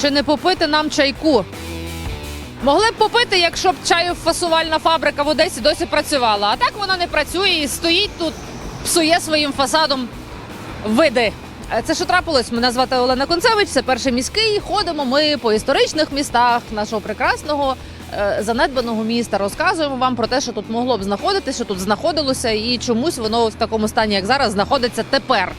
Чи не попити нам чайку? Могли б попити, якщо б чаю-фасувальна фабрика в Одесі досі працювала. А так вона не працює і стоїть тут, псує своїм фасадом види. Е, Це що трапилось? Мене звати Олена Концевич, це перший міський. Ходимо ми по історичних містах нашого прекрасного е, занедбаного міста. Розказуємо вам про те, що тут могло б знаходитися, що тут знаходилося, і чомусь воно в такому стані, як зараз, знаходиться тепер.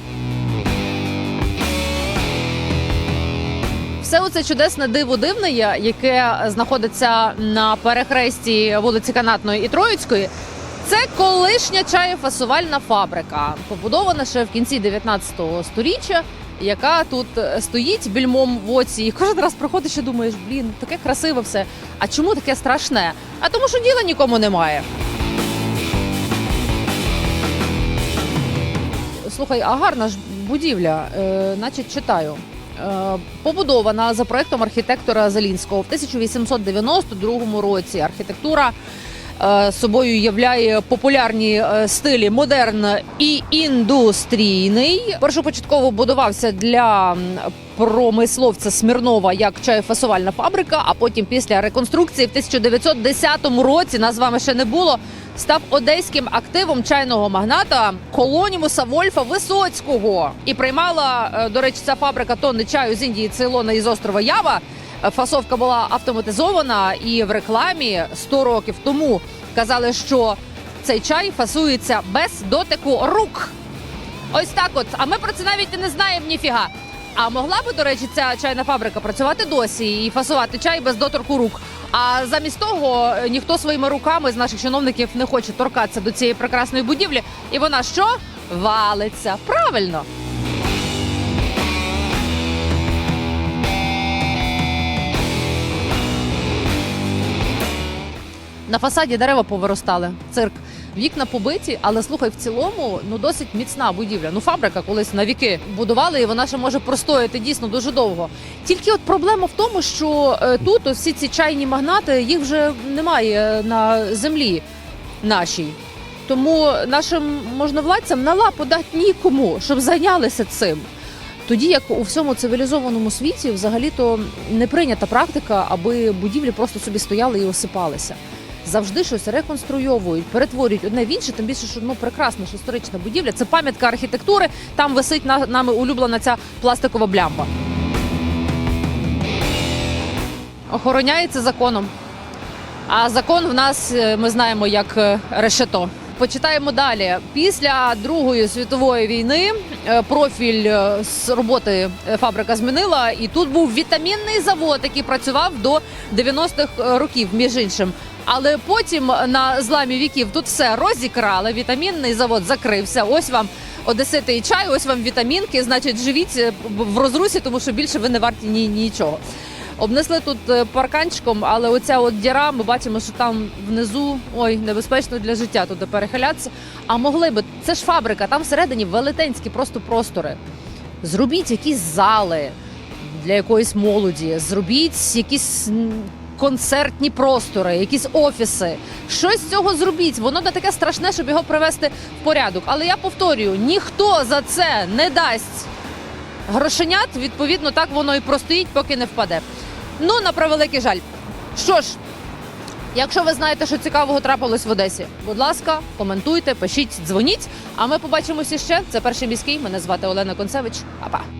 Все оце чудесне диво дивне, яке знаходиться на перехресті вулиці Канатної і Троїцької. Це колишня чаєфасувальна фабрика, побудована ще в кінці 19 століття, яка тут стоїть більмом в оці. І кожен раз приходиш і думаєш, блін, таке красиве все. А чому таке страшне? А тому, що діла нікому немає. Слухай, а гарна ж будівля, е, значить, читаю. Е, побудована за проектом архітектора Зелінського в 1892 році. Архітектура е, собою являє популярні е, стилі модерн і індустрійний. Першопочатково будувався для промисловця Смірнова як чайфасувальна фабрика. А потім, після реконструкції, в 1910 році нас з вами ще не було. Став одеським активом чайного магната Колонімуса Вольфа Висоцького і приймала, е, до речі, ця фабрика тонни чаю з Індії, Цейлона і з острова Ява. Е, Фасовка була автоматизована, і в рекламі 100 років тому казали, що цей чай фасується без дотику рук. Ось так от. А ми про це навіть і не знаємо ніфіга. А могла би, до речі, ця чайна фабрика працювати досі і фасувати чай без доторку рук. А замість того е, ніхто своїми руками з наших чиновників не хоче торкатися до цієї прекрасної будівлі. І вона що? Валиться. Правильно. На фасаді дерева повиростали. Цирк. Вікна побиті, але слухай, в цілому ну досить міцна будівля. Ну, фабрика колись на віки будували, і вона ще може простояти дійсно дуже довго. Тільки от проблема в тому, що е, тут ось всі ці чайні магнати їх вже немає на землі нашій. Тому нашим можновладцям на лапу дати нікому, щоб зайнялися цим. Тоді як у всьому цивілізованому світі взагалі-то не прийнята практика, аби будівлі просто собі стояли і осипалися. Завжди щось реконструйовують, перетворюють одне в інше, тим більше, що ну прекрасна ж історична будівля. Це пам'ятка архітектури. Там висить на, нами улюблена ця пластикова блямба. Охороняється законом. А закон в нас е, ми знаємо як е, решето. Почитаємо далі. Після Другої світової війни е, профіль е, з роботи е, фабрика змінила, і тут був вітамінний завод, який працював до 90-х років, між іншим. Але потім на зламі віків тут все розікрали. Вітамінний завод закрився. Ось вам одесити і чай, ось вам вітамінки. Значить, живіть в розрусі, тому що більше ви не варті ні, нічого. Обнесли тут е, парканчиком, але оця от діра, ми бачимо, що там внизу ой, небезпечно для життя туди перехилятися. А могли би, це ж фабрика, там всередині велетенські просто простори. Зробіть якісь зали для якоїсь молоді, зробіть якісь концертні простори, якісь офіси. Щось з цього зробіть. Воно не таке страшне, щоб його привести в порядок. Але я повторюю, ніхто за це не дасть грошенят, відповідно, так воно і простоїть, поки не впаде. Ну, на превеликий жаль. Що ж, якщо ви знаєте, що цікавого трапилось в Одесі, будь ласка, коментуйте, пишіть, дзвоніть. А ми побачимося ще. Це перший міський. Мене звати Олена Концевич. Па-па.